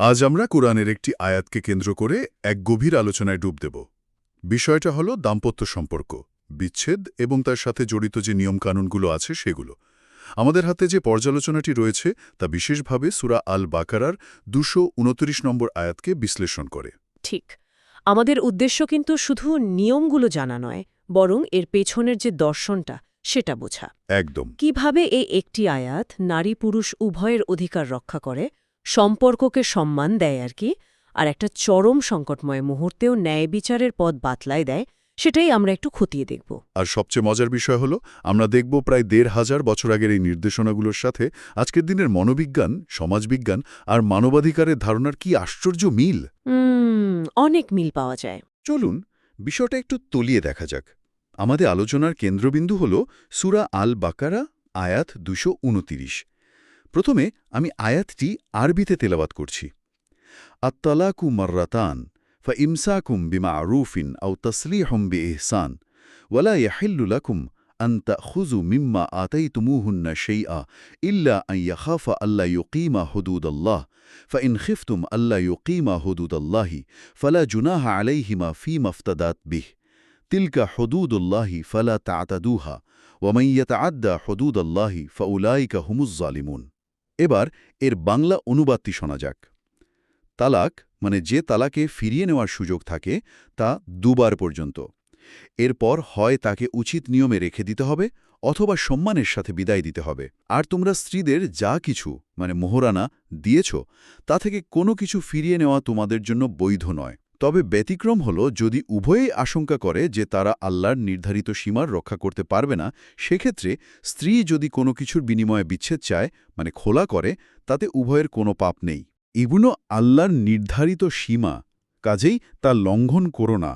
আজ আমরা কোরআনের একটি আয়াতকে কেন্দ্র করে এক গভীর আলোচনায় ডুব দেব। বিষয়টা হলো দাম্পত্য সম্পর্ক বিচ্ছেদ এবং তার সাথে জড়িত যে নিয়মকানুনগুলো আছে সেগুলো। আমাদের হাতে যে পর্যালোচনাটি রয়েছে তা বিশেষভাবে সুরা আল বাকারার দুশো উনত্রিশ নম্বর আয়াতকে বিশ্লেষণ করে। ঠিক। আমাদের উদ্দেশ্য কিন্তু শুধু নিয়মগুলো জানা নয় বরং এর পেছনের যে দর্শনটা সেটা বোঝা। একদম। কীভাবে এই একটি আয়াত নারী পুরুষ উভয়ের অধিকার রক্ষা করে সম্পর্ককে সম্মান দেয় আর কি আর একটা চরম সংকটময় মুহূর্তেও ন্যায় বিচারের পথ বাতলায় দেয় সেটাই আমরা একটু খতিয়ে দেখব। আর সবচেয়ে মজার বিষয় হলো আমরা দেখব প্রায় দেড় হাজার বছর আগের এই নির্দেশনাগুলোর সাথে আজকের দিনের মনোবিজ্ঞান সমাজবিজ্ঞান আর মানবাধিকারের ধারণার কি আশ্চর্য মিল? অনেক মিল পাওয়া যায়। চলুন বিষয়টা একটু তলিয়ে দেখা যাক। আমাদের আলোচনার কেন্দ্রবিন্দু হল সুরা আল বাকারা আয়াত দুশো উনতিরিশ। প্রথমে আমি আয়াতটি আরবিতে তেলাবাত করছি আত্তালাকু মার্রাতান ফা ইমসাকুম বিমা আরুফিন আউ তসলিহম বে এহসান ওয়ালা ইয়াহিল্লু লাকুম আন তাখুযু মিম্মা আতাইতুমুহুন্না শাইআ ইল্লা আন ইয়াখাফা আল্লা ইউকিমা হুদুদাল্লাহ فإن خفتم ألا يقيما حدود الله فلا جناح عليهما فيما افتدات به تلك حدود الله فلا تعتدوها ومن يتعدى حدود الله فأولئك هم الظالمون এবার এর বাংলা অনুবাদটি শোনা যাক। তালাক মানে যে তালাকে ফিরিয়ে নেওয়ার সুযোগ থাকে, তা দুবার পর্যন্ত। এরপর হয় তাকে উচিত নিয়মে রেখে দিতে হবে অথবা সম্মানের সাথে বিদায় দিতে হবে। আর তোমরা স্ত্রীদের যা কিছু মানে মোহরানা, দিয়েছ, তা থেকে কোনো কিছু ফিরিয়ে নেওয়া তোমাদের জন্য বৈধ নয়। তবে ব্যতিক্রম হল যদি উভয়েই আশঙ্কা করে যে তারা আল্লাহর নির্ধারিত সীমার রক্ষা করতে পারবে না সেক্ষেত্রে স্ত্রী যদি কোনো কিছুর বিনিময়ে বিচ্ছেদ চায় মানে খোলা করে তাতে উভয়ের কোনো পাপ নেই। এগুলো আল্লাহর নির্ধারিত সীমা কাজেই তা লঙ্ঘন করো না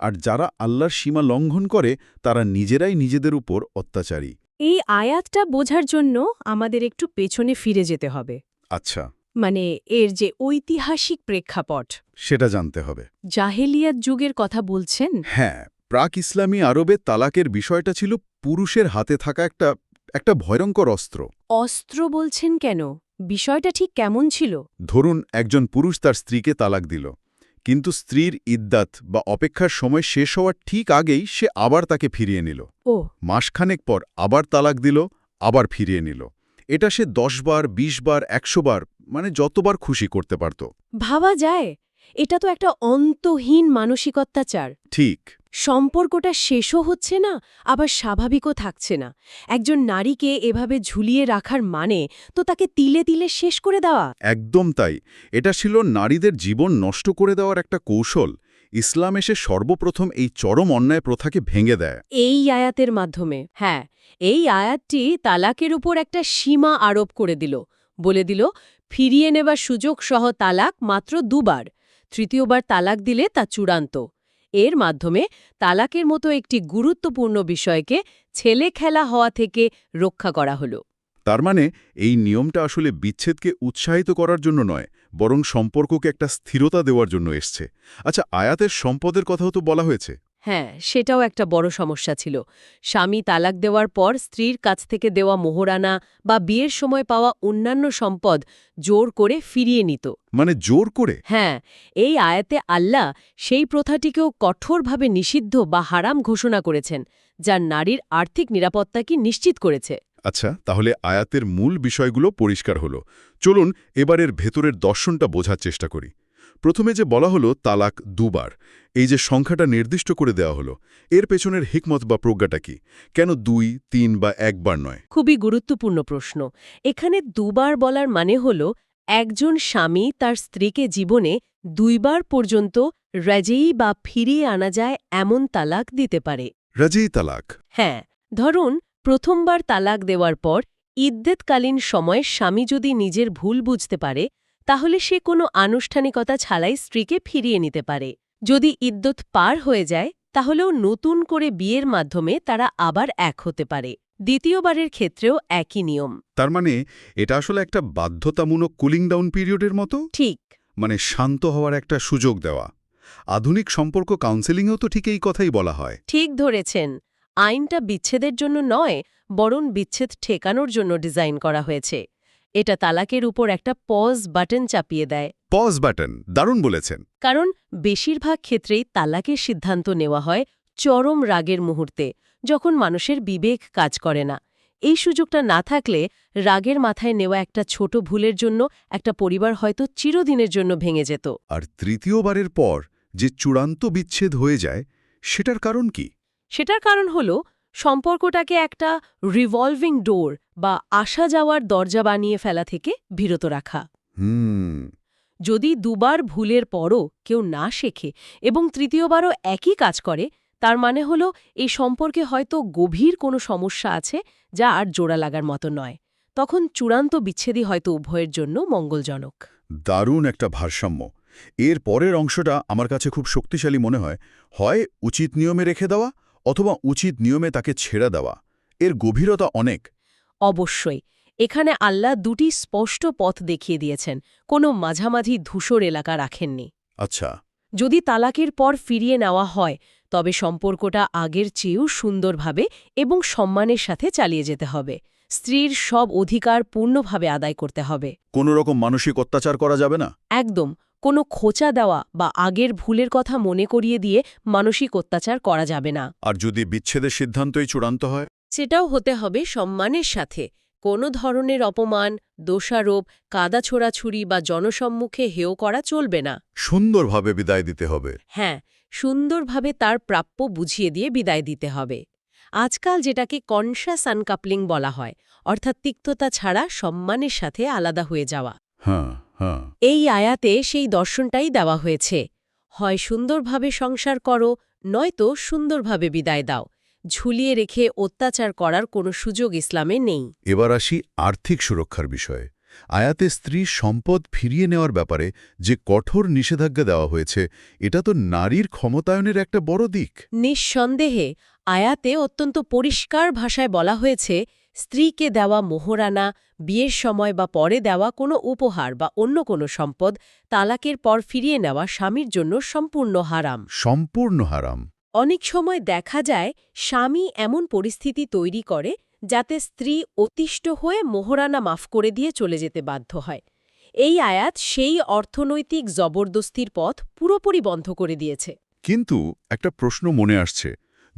আর যারা আল্লাহর সীমা লঙ্ঘন করে তারা নিজেরাই নিজেদের উপর অত্যাচারী। এই আয়াতটা বোঝার জন্য আমাদের একটু পেছনে ফিরে যেতে হবে। আচ্ছা। মানে এর যে ঐতিহাসিক প্রেক্ষাপট। সেটা জানতে হবে। জাহেলিয়াত যুগের কথা বলছেন? হ্যাঁ প্রাক ইসলামী আরবে তালাকের বিষয়টা ছিল পুরুষের হাতে থাকা একটা একটা ভয়ঙ্কর অস্ত্র। অস্ত্র বলছেন কেন? বিষয়টা ঠিক কেমন ছিল? ধরুন একজন পুরুষ তার স্ত্রীকে তালাক দিল কিন্তু স্ত্রীর ইদ্দাত বা অপেক্ষার সময় শেষ হওয়ার ঠিক আগেই সে আবার তাকে ফিরিয়ে নিল। ও। মাসখানেক পর আবার তালাক দিল আবার ফিরিয়ে নিল। এটা সে দশ বার ২০ বার একশো বার মানে যতবার খুশি করতে পারত। ভাবা যায়? এটা তো একটা অন্তহীন মানসিক অত্যাচার ঠিক। সম্পর্কটা শেষও হচ্ছে না আবার স্বাভাবিকও থাকছে না। একজন নারীকে এভাবে ঝুলিয়ে রাখার মানে তো তাকে তিলে তিলে শেষ করে দেওয়া। একদম তাই। এটা ছিল নারীদের জীবন নষ্ট করে দেওয়ার একটা কৌশল। ইসলাম এসে সর্বপ্রথম এই চরম অন্যায় প্রথাকে ভেঙে দেয়। এই আয়াতের মাধ্যমে হ্যাঁ এই আয়াতটি তালাকের উপর একটা সীমা আরোপ করে দিল। বলে দিল ফিরিয়ে নেবার সুযোগ সহ তালাক মাত্র দুবার তৃতীয়বার তালাক দিলে তা চূড়ান্ত। এর মাধ্যমে তালাকের মতো একটি গুরুত্বপূর্ণ বিষয়কে ছেলে খেলা হওয়া থেকে রক্ষা করা হলো। তার মানে এই নিয়মটা আসলে বিচ্ছেদকে উৎসাহিত করার জন্য নয় বরং সম্পর্ককে একটা স্থিরতা দেওয়ার জন্য এসছে। আচ্ছা আয়াতের সম্পদের কথাও তো বলা হয়েছে। হ্যাঁ সেটাও একটা বড় সমস্যা ছিল। স্বামী তালাক দেওয়ার পর স্ত্রীর কাছ থেকে দেওয়া মোহরানা বা বিয়ের সময় পাওয়া অন্যান্য সম্পদ জোর করে ফিরিয়ে নিত। মানে জোর করে? হ্যাঁ এই আয়াতে আল্লাহ সেই প্রথাটিকেও কঠোরভাবে নিষিদ্ধ বা হারাম ঘোষণা করেছেন যা নারীর আর্থিক নিরাপত্তাকে নিশ্চিত করেছে। আচ্ছা তাহলে আয়াতের মূল বিষয়গুলো পরিষ্কার হলো। চলুন এবারের ভেতরের দর্শনটা বোঝার চেষ্টা করি। প্রথমে যে বলা হলো তালাক দুবার এই যে সংখ্যাটা নির্দিষ্ট করে দেওয়া হলো এর পেছনের হিকমত বা প্রজ্ঞাটা কি? কেন দুই তিন বা একবার নয়? খুবই গুরুত্বপূর্ণ প্রশ্ন। এখানে দুবার বলার মানে হল একজন স্বামী তার স্ত্রীকে জীবনে দুইবার পর্যন্ত রাজেই বা ফিরিয়ে আনা যায় এমন তালাক দিতে পারে। রাজেই তালাক। হ্যাঁ ধরুন প্রথমবার তালাক দেওয়ার পর ইদ্যেতকালীন সময় স্বামী যদি নিজের ভুল বুঝতে পারে তাহলে সে কোনো আনুষ্ঠানিকতা ছাড়াই স্ত্রীকে ফিরিয়ে নিতে পারে। যদি ইদ্যত পার হয়ে যায় তাহলেও নতুন করে বিয়ের মাধ্যমে তারা আবার এক হতে পারে। দ্বিতীয়বারের ক্ষেত্রেও একই নিয়ম। তার মানে এটা আসলে একটা বাধ্যতামূলক কুলিং ডাউন পিরিয়ডের মতো? ঠিক। মানে শান্ত হওয়ার একটা সুযোগ দেওয়া। আধুনিক সম্পর্ক কাউন্সেলিংয়েও তো ঠিক এই কথাই বলা হয়। ঠিক ধরেছেন। আইনটা বিচ্ছেদের জন্য নয় বরং বিচ্ছেদ ঠেকানোর জন্য ডিজাইন করা হয়েছে। এটা তালাকের উপর একটা পজ বাটন চাপিয়ে দেয়। পজ বাটন দারুণ বলেছেন। কারণ বেশিরভাগ ক্ষেত্রেই তালাকের সিদ্ধান্ত নেওয়া হয় চরম রাগের মুহূর্তে যখন মানুষের বিবেক কাজ করে না। এই সুযোগটা না থাকলে রাগের মাথায় নেওয়া একটা ছোট ভুলের জন্য একটা পরিবার হয়তো চিরদিনের জন্য ভেঙে যেত। আর তৃতীয়বারের পর যে চূড়ান্ত বিচ্ছেদ হয়ে যায় সেটার কারণ কি? সেটার কারণ হল সম্পর্কটাকে একটা রিভলভিং ডোর বা আসা যাওয়ার দরজা বানিয়ে ফেলা থেকে বিরত রাখা। যদি দুবার ভুলের পরও কেউ না শেখে এবং তৃতীয়বারও একই কাজ করে তার মানে হল এই সম্পর্কে হয়তো গভীর কোনো সমস্যা আছে যা আর জোড়া লাগার মতো নয়। তখন চূড়ান্ত বিচ্ছেদই হয়তো উভয়ের জন্য মঙ্গলজনক। দারুণ একটা ভারসাম্য। এর পরের অংশটা আমার কাছে খুব শক্তিশালী মনে হয়। হয় উচিত নিয়মে রেখে দেওয়া অথবা উচিত নিয়মে তাকে ছেড়ে দেওয়া। এর গভীরতা অনেক। অবশ্যই। এখানে আল্লাহ দুটি স্পষ্ট পথ দেখিয়ে দিয়েছেন। কোনো মাঝামাঝি ধূসর এলাকা রাখেননি। আচ্ছা। যদি তালাকের পর ফিরিয়ে নেওয়া হয় তবে সম্পর্কটা আগের চেয়েও সুন্দরভাবে এবং সম্মানের সাথে চালিয়ে যেতে হবে। স্ত্রীর সব অধিকার পূর্ণভাবে আদায় করতে হবে। কোনো রকম মানসিক অত্যাচার করা যাবে না? একদম। কোনো খোঁচা দেওয়া বা আগের ভুলের কথা মনে করিয়ে দিয়ে মানসিক অত্যাচার করা যাবে না। আর যদি বিচ্ছেদের সিদ্ধান্তই চূড়ান্ত হয়? সেটাও হতে হবে সম্মানের সাথে। কোনো ধরনের অপমান দোষারোপ কাদা ছোড়াছুরি বা জনসম্মুখে হেয় করা চলবে না। সুন্দরভাবে বিদায় দিতে হবে। হ্যাঁ সুন্দরভাবে তার প্রাপ্য বুঝিয়ে দিয়ে বিদায় দিতে হবে। আজকাল যেটাকে কনশাস আনকাপলিং বলা হয় অর্থাৎ তিক্ততা ছাড়া সম্মানের সাথে আলাদা হয়ে যাওয়া। হ্যাঁ হ্যাঁ। এই আয়াতে সেই দর্শনটাই দেওয়া হয়েছে। হয় সুন্দরভাবে সংসার করো নয়তো সুন্দরভাবে বিদায় দাও। ঝুলিয়ে রেখে অত্যাচার করার কোনো সুযোগ ইসলামে নেই। এবার আসি আর্থিক সুরক্ষার বিষয়ে। আয়াতে স্ত্রীর সম্পদ ফিরিয়ে নেওয়ার ব্যাপারে যে কঠোর নিষেধাজ্ঞা দেওয়া হয়েছে এটা তো নারীর ক্ষমতায়নের একটা বড় দিক। নিঃসন্দেহে আয়াতে অত্যন্ত পরিষ্কার ভাষায় বলা হয়েছে স্ত্রীকে দেওয়া মোহরানা বিয়ের সময় বা পরে দেওয়া কোনো উপহার বা অন্য কোনো সম্পদ তালাকের পর ফিরিয়ে নেওয়া স্বামীর জন্য সম্পূর্ণ হারাম। সম্পূর্ণ হারাম। অনেক সময় দেখা যায় স্বামী এমন পরিস্থিতি তৈরি করে যাতে স্ত্রী অতিষ্ঠ হয়ে মোহরানা মাফ করে দিয়ে চলে যেতে বাধ্য হয়। এই আয়াত সেই অর্থনৈতিক জবরদস্তির পথ পুরোপুরি বন্ধ করে দিয়েছে। কিন্তু একটা প্রশ্ন মনে আসছে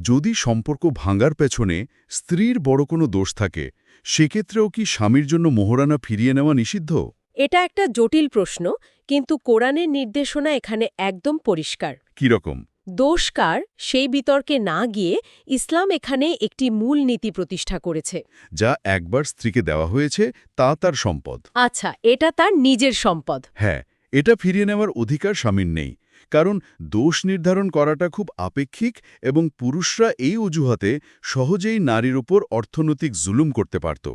যদি সম্পর্ক ভাঙার পেছনে স্ত্রীর বড় কোনো দোষ থাকে সেক্ষেত্রেও কি স্বামীর জন্য মোহরানা ফিরিয়ে নেওয়া নিষিদ্ধ? এটা একটা জটিল প্রশ্ন কিন্তু কোরআনের নির্দেশনা এখানে একদম পরিষ্কার। কীরকম দোষকার সেই বিতর্কে না গিয়ে ইসলাম এখানে একটি মূল নীতি প্রতিষ্ঠা করেছে। যা একবার স্ত্রীকে দেওয়া হয়েছে তা তার সম্পদ। আচ্ছা এটা তার নিজের সম্পদ। হ্যাঁ এটা ফিরিয়ে নেওয়ার অধিকার স্বামীর নেই। কারণ দোষ নির্ধারণ করাটা খুব আপেক্ষিক এবং পুরুষরা এই অজুহাতে সহজেই নারীর উপর অর্থনৈতিক জুলুম করতে পারত।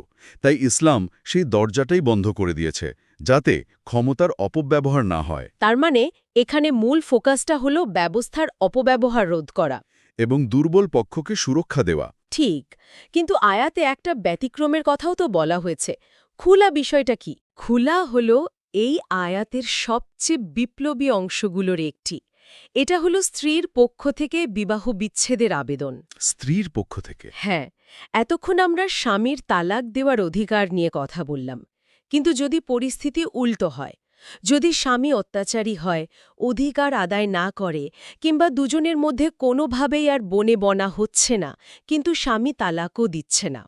তাই ইসলাম সেই দরজাটাই বন্ধ করে দিয়েছে যাতে ক্ষমতার অপব্যবহার না হয়। তার মানে এখানে মূল ফোকাসটা হল ব্যবস্থার অপব্যবহার রোধ করা। এবং দুর্বল পক্ষকে সুরক্ষা দেওয়া। ঠিক কিন্তু আয়াতে একটা ব্যতিক্রমের কথাও তো বলা হয়েছে। খুলা বিষয়টা কি? খুলা হল এই আয়াতের সবচেয়ে বিপ্লবী অংশগুলোর একটি। এটা হলো স্ত্রীর পক্ষ থেকে বিবাহ বিচ্ছেদের আবেদন। স্ত্রীর পক্ষ থেকে? হ্যাঁ এতক্ষণ আমরা স্বামীর তালাক দেওয়ার অধিকার নিয়ে কথা বললাম। কিন্তু যদি পরিস্থিতি উল্টো হয় যদি স্বামী অত্যাচারী হয় অধিকার আদায় না করে কিংবা দুজনের মধ্যে কোনোভাবেই আর বনে বনা হচ্ছে না কিন্তু স্বামী তালাকও দিচ্ছে না।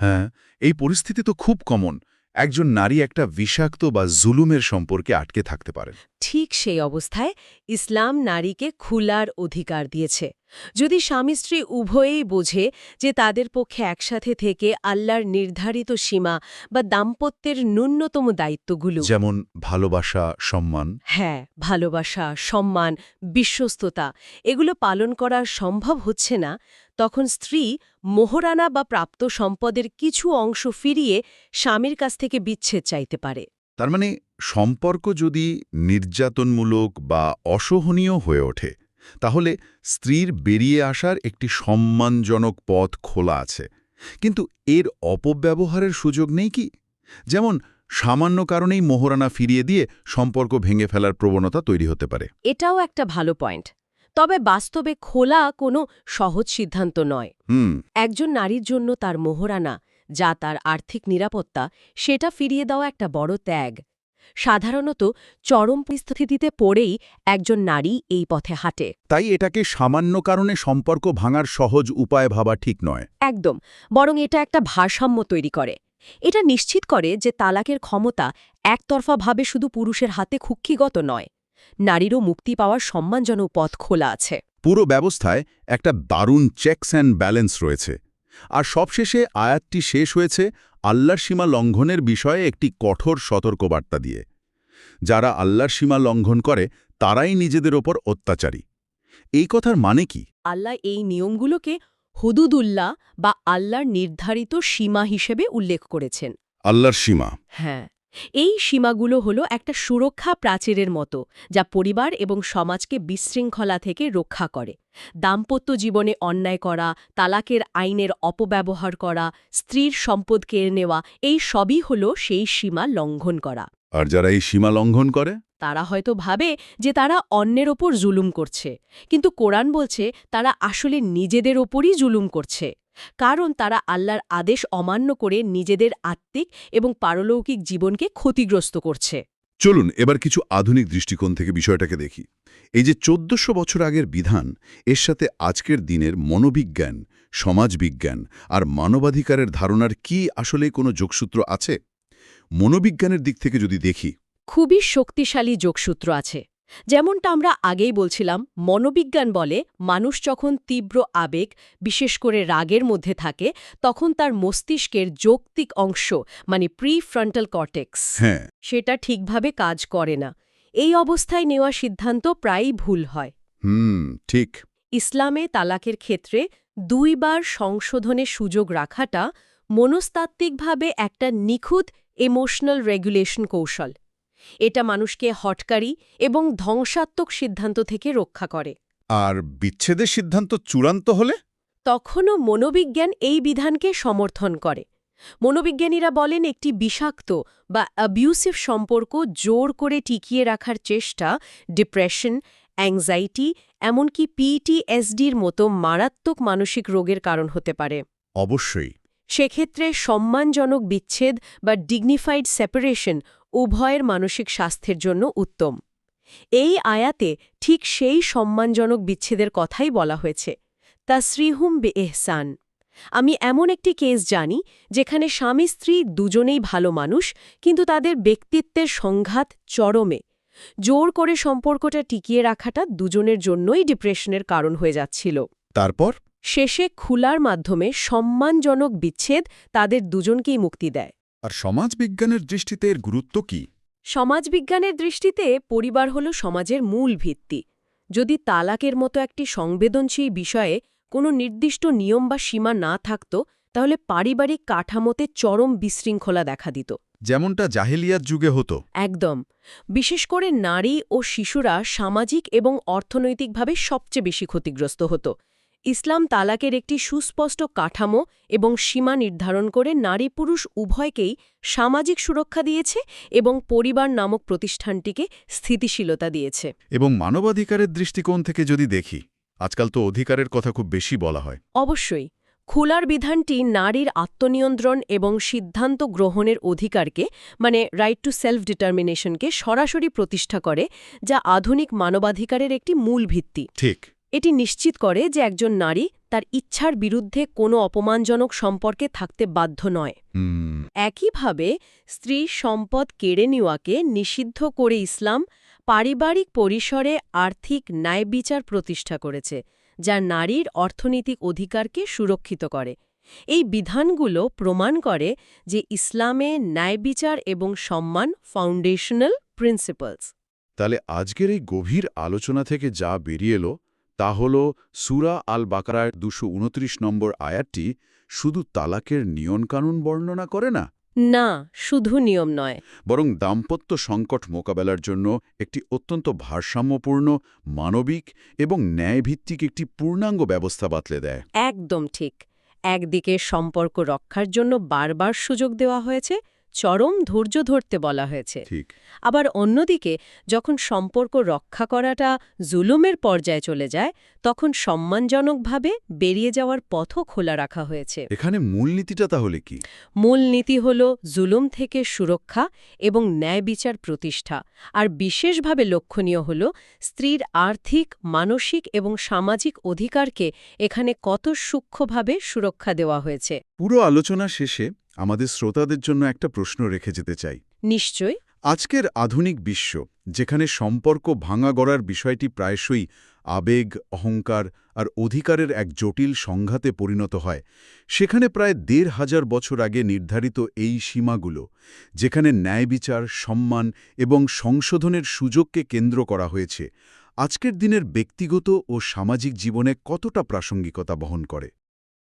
হ্যাঁ এই পরিস্থিতি তো খুব কমন। একজন নারী একটা বিষাক্ত বা জুলুমের সম্পর্কে আটকে থাকতে পারেন। ঠিক সেই অবস্থায় ইসলাম নারীকে খুলার অধিকার দিয়েছে। যদি স্বামী স্ত্রী উভয়েই বোঝে যে তাদের পক্ষে একসাথে থেকে আল্লাহর নির্ধারিত সীমা বা দাম্পত্যের ন্যূনতম দায়িত্বগুলো যেমন ভালোবাসা সম্মান। হ্যাঁ ভালোবাসা সম্মান বিশ্বস্ততা এগুলো পালন করা সম্ভব হচ্ছে না তখন স্ত্রী মোহরানা বা প্রাপ্ত সম্পদের কিছু অংশ ফিরিয়ে স্বামীর কাছ থেকে বিচ্ছেদ চাইতে পারে। তার মানে সম্পর্ক যদি নির্যাতনমূলক বা অসহনীয় হয়ে ওঠে তাহলে স্ত্রীর বেরিয়ে আসার একটি সম্মানজনক পথ খোলা আছে। কিন্তু এর অপব্যবহারের সুযোগ নেই কি? যেমন সামান্য কারণেই মোহরানা ফিরিয়ে দিয়ে সম্পর্ক ভেঙে ফেলার প্রবণতা তৈরি হতে পারে। এটাও একটা ভালো পয়েন্ট। তবে বাস্তবে খোলা কোনো সহজ সিদ্ধান্ত নয়। একজন নারীর জন্য তার মোহরানা যা তার আর্থিক নিরাপত্তা সেটা ফিরিয়ে দেওয়া একটা বড় ত্যাগ। সাধারণত চরম পরিস্থিতিতে পড়েই একজন নারী এই পথে হাঁটে। তাই এটাকে সামান্য কারণে সম্পর্ক ভাঙার সহজ উপায় ভাবা ঠিক নয়। একদম বরং এটা একটা ভারসাম্য তৈরি করে। এটা নিশ্চিত করে যে তালাকের ক্ষমতা একতরফাভাবে শুধু পুরুষের হাতে খুক্ষিগত নয় নারীরও মুক্তি পাওয়ার সম্মানজনক পথ খোলা আছে। পুরো ব্যবস্থায় একটা দারুণ চেকস অ্যান্ড ব্যালেন্স রয়েছে। আর সবশেষে আয়াতটি শেষ হয়েছে আল্লাহর সীমা লঙ্ঘনের বিষয়ে একটি কঠোর সতর্কবার্তা দিয়ে। যারা আল্লাহর সীমা লঙ্ঘন করে তারাই নিজেদের ওপর অত্যাচারী। এই কথার মানে কি? আল্লাহ এই নিয়মগুলোকে হুদুদুল্লাহ বা আল্লাহর নির্ধারিত সীমা হিসেবে উল্লেখ করেছেন। আল্লাহর সীমা। হ্যাঁ। এই সীমাগুলো হলো একটা সুরক্ষা প্রাচীরের মতো যা পরিবার এবং সমাজকে বিশৃঙ্খলা থেকে রক্ষা করে। দাম্পত্য জীবনে অন্যায় করা তালাকের আইনের অপব্যবহার করা স্ত্রীর সম্পদ কেড়ে নেওয়া এই সবই হলো সেই সীমা লঙ্ঘন করা। আর যারা এই সীমা লঙ্ঘন করে? তারা হয়তো ভাবে যে তারা অন্যের ওপর জুলুম করছে কিন্তু কোরআন বলছে তারা আসলে নিজেদের ওপরই জুলুম করছে। কারণ তারা আল্লাহর আদেশ অমান্য করে নিজেদের আত্মিক এবং পারলৌকিক জীবনকে ক্ষতিগ্রস্ত করছে। চলুন এবার কিছু আধুনিক দৃষ্টিকোণ থেকে বিষয়টাকে দেখি। এই যে চোদ্দশো বছর আগের বিধান এর সাথে আজকের দিনের মনোবিজ্ঞান সমাজবিজ্ঞান আর মানবাধিকারের ধারণার কি আসলে কোনো যোগসূত্র আছে? মনোবিজ্ঞানের দিক থেকে যদি দেখি। খুবই শক্তিশালী যোগসূত্র আছে। যেমনটা আমরা আগেই বলছিলাম মনোবিজ্ঞান বলে মানুষ যখন তীব্র আবেগ বিশেষ করে রাগের মধ্যে থাকে তখন তার মস্তিষ্কের যৌক্তিক অংশ মানে প্রি ফ্রন্টাল কর্টেক্স হ্যাঁ। সেটা ঠিকভাবে কাজ করে না। এই অবস্থায় নেওয়া সিদ্ধান্ত প্রায়ই ভুল হয়। হুম ঠিক। ইসলামে তালাকের ক্ষেত্রে দুইবার সংশোধনের সুযোগ রাখাটা মনস্তাত্ত্বিকভাবে একটা নিখুঁত ইমোশনাল রেগুলেশন কৌশল। এটা মানুষকে হটকারী এবং ধ্বংসাত্মক সিদ্ধান্ত থেকে রক্ষা করে। আর বিচ্ছেদের সিদ্ধান্ত চূড়ান্ত হলে? তখনও মনোবিজ্ঞান এই বিধানকে সমর্থন করে। মনোবিজ্ঞানীরা বলেন একটি বিষাক্ত বা অ্যাবিউসিভ সম্পর্ক জোর করে টিকিয়ে রাখার চেষ্টা ডিপ্রেশন অ্যাংজাইটি এমনকি পিটিএসডির মতো মারাত্মক মানসিক রোগের কারণ হতে পারে। অবশ্যই। সেক্ষেত্রে সম্মানজনক বিচ্ছেদ বা ডিগনিফাইড সেপারেশন উভয়ের মানসিক স্বাস্থ্যের জন্য উত্তম। এই আয়াতে ঠিক সেই সম্মানজনক বিচ্ছেদের কথাই বলা হয়েছে। তাসরিহুম বে এহসান আমি এমন একটি কেস জানি যেখানে স্বামী স্ত্রী দুজনেই ভালো মানুষ কিন্তু তাদের ব্যক্তিত্বের সংঘাত চরমে। জোর করে সম্পর্কটা টিকিয়ে রাখাটা দুজনের জন্যই ডিপ্রেশনের কারণ হয়ে যাচ্ছিল। তারপর? শেষে খুলার মাধ্যমে সম্মানজনক বিচ্ছেদ তাদের দুজনকেই মুক্তি দেয়। আর সমাজবিজ্ঞানের দৃষ্টিতে এর গুরুত্ব কি? সমাজবিজ্ঞানের দৃষ্টিতে পরিবার হল সমাজের মূল ভিত্তি। যদি তালাকের মতো একটি সংবেদনশীল বিষয়ে কোনো নির্দিষ্ট নিয়ম বা সীমা না থাকত তাহলে পারিবারিক কাঠামোতে চরম বিশৃঙ্খলা দেখা দিত। যেমনটা জাহেলিয়াত যুগে হতো। একদম। বিশেষ করে নারী ও শিশুরা সামাজিক এবং অর্থনৈতিকভাবে সবচেয়ে বেশি ক্ষতিগ্রস্ত হতো। ইসলাম তালাকের একটি সুস্পষ্ট কাঠামো এবং সীমা নির্ধারণ করে নারী পুরুষ উভয়কেই সামাজিক সুরক্ষা দিয়েছে এবং পরিবার নামক প্রতিষ্ঠানটিকে স্থিতিশীলতা দিয়েছে। এবং মানবাধিকারের দৃষ্টিকোণ থেকে যদি দেখি আজকাল তো অধিকারের কথা খুব বেশি বলা হয়। অবশ্যই খোলার বিধানটি নারীর আত্মনিয়ন্ত্রণ এবং সিদ্ধান্ত গ্রহণের অধিকারকে মানে রাইট টু সেলফ ডিটারমিনেশনকে সরাসরি প্রতিষ্ঠা করে যা আধুনিক মানবাধিকারের একটি মূল ভিত্তি। ঠিক। এটি নিশ্চিত করে যে একজন নারী তার ইচ্ছার বিরুদ্ধে কোনো অপমানজনক সম্পর্কে থাকতে বাধ্য নয়। একইভাবে স্ত্রী সম্পদ কেড়ে নেওয়াকে নিষিদ্ধ করে ইসলাম পারিবারিক পরিসরে আর্থিক ন্যায় বিচার প্রতিষ্ঠা করেছে যা নারীর অর্থনৈতিক অধিকারকে সুরক্ষিত করে। এই বিধানগুলো প্রমাণ করে যে ইসলামে ন্যায় বিচার এবং সম্মান ফাউন্ডেশনাল প্রিন্সিপালস তাহলে আজকের এই গভীর আলোচনা থেকে যা বেরিয়ে এলো তা হল সুরা আল বাকারার দুশো উনত্রিশ নম্বর আয়াতটি শুধু তালাকের নিয়মকানুন বর্ণনা করে না? না শুধু নিয়ম নয়। বরং দাম্পত্য সংকট মোকাবেলার জন্য একটি অত্যন্ত ভারসাম্যপূর্ণ মানবিক এবং ন্যায়ভিত্তিক একটি পূর্ণাঙ্গ ব্যবস্থা বাতলে দেয়। একদম ঠিক। একদিকে সম্পর্ক রক্ষার জন্য বারবার সুযোগ দেওয়া হয়েছে চরম ধৈর্য ধরতে বলা হয়েছে। আবার অন্যদিকে যখন সম্পর্ক রক্ষা করাটা জুলুমের পর্যায়ে চলে যায় তখন সম্মানজনকভাবে বেরিয়ে যাওয়ার পথও খোলা রাখা হয়েছে। এখানে মূলনীতিটা তাহলে কি? মূলনীতি হল জুলুম থেকে সুরক্ষা এবং ন্যায় বিচার প্রতিষ্ঠা আর বিশেষভাবে লক্ষণীয় হল স্ত্রীর আর্থিক মানসিক এবং সামাজিক অধিকারকে এখানে কত সূক্ষ্মভাবে সুরক্ষা দেওয়া হয়েছে। পুরো আলোচনা শেষে আমাদের শ্রোতাদের জন্য একটা প্রশ্ন রেখে যেতে চাই। নিশ্চয় আজকের আধুনিক বিশ্ব যেখানে সম্পর্ক ভাঙা গড়ার বিষয়টি প্রায়শই আবেগ অহংকার আর অধিকারের এক জটিল সংঘাতে পরিণত হয় সেখানে প্রায় দেড় হাজার বছর আগে নির্ধারিত এই সীমাগুলো যেখানে ন্যায় বিচার সম্মান এবং সংশোধনের সুযোগকে কেন্দ্র করা হয়েছে আজকের দিনের ব্যক্তিগত ও সামাজিক জীবনে কতটা প্রাসঙ্গিকতা বহন করে?